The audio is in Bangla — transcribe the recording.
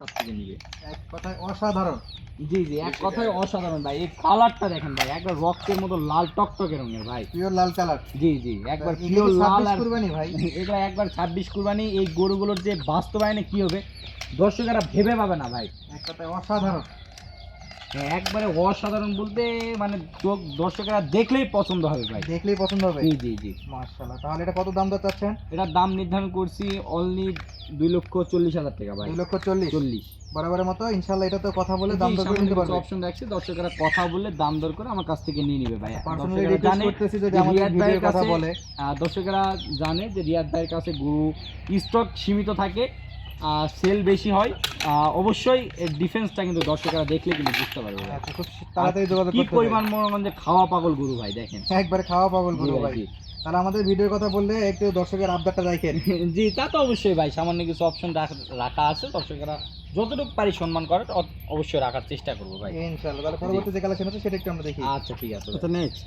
সব থেকে নিবে এক কথায় অসাধারণ। জি জি এক কথায় অসাধারণ ভাই। এই কালারটা দেখেন ভাই একবার রক্তের মতো লাল টকটকে রঙের ভাই। পিওর লাল কালার। জি জি একবার পিওর লাল আর কুরবানি ভাই। এগুলো একবার ছাব্বিশ কুরবানি এই গরুগুলোর যে বাস্তবায়নে কি হবে দর্শকেরা ভেবে পাবে না ভাই। এক কথায় অসাধারণ। একবারে অসাধারণ বলতে মানে দর্শকেরা দেখলেই পছন্দ হবে ভাই। দেখলেই পছন্দ হবে? জি জি জি। মাশাআল্লাহ। তাহলে এটা কত দাম দর চাচ্ছেন এটার দাম নির্ধারণ করছি অনলি দুই লক্ষ চল্লিশ হাজার টাকা ভাই। দুই লক্ষ চল্লিশ? চল্লিশ। বরাবরের মতো? ইনশাল্লাহ এটা তো কথা বলে দাম দর করে নিতে পারবে। অপশন রাখছি। দর্শকেরা কথা বলে দাম দর করে আমার কাছ থেকে নিয়ে নিবে ভাই। পার্সোনালি দর্শকেরা রিকোয়েস্ট জানে করতেছি যদি যে আমাদের ভাইয়ের কথা বলে। দর্শকেরা জানে যে রিয়াদ ভাইয়ের কাছে গরু স্টক সীমিত থাকে। সেল বেশি হয়। আহ, অবশ্যই এর ডিফেন্সটা কিন্তু দর্শকরা দেখলে কিন্তু বুঝতে পারবে আচ্ছা খুব তাড়াতাড়ি যোগাযোগ কি পরিমাণ মনে খাওয়া পাগল গুরু ভাই দেখেন। একবারে খাওয়া পাগল গুরু ভাই, তাহলে আমাদের ভিডিওর কথা বললে একটু দর্শকের আবদারটা রাখেন। জি তা তো অবশ্যই ভাই সামান্য কিছু অপশন রাখা আছে। দর্শকেরা যতটুকু পারি সম্মান করে অবশ্যই রাখার চেষ্টা করব ভাই। ইনশাআল্লাহ তাহলে পরবর্তী যে কালেকশন আছে সেটা একটু আমরা দেখি। আচ্ছা ঠিক আছে। আচ্ছা নেক্সট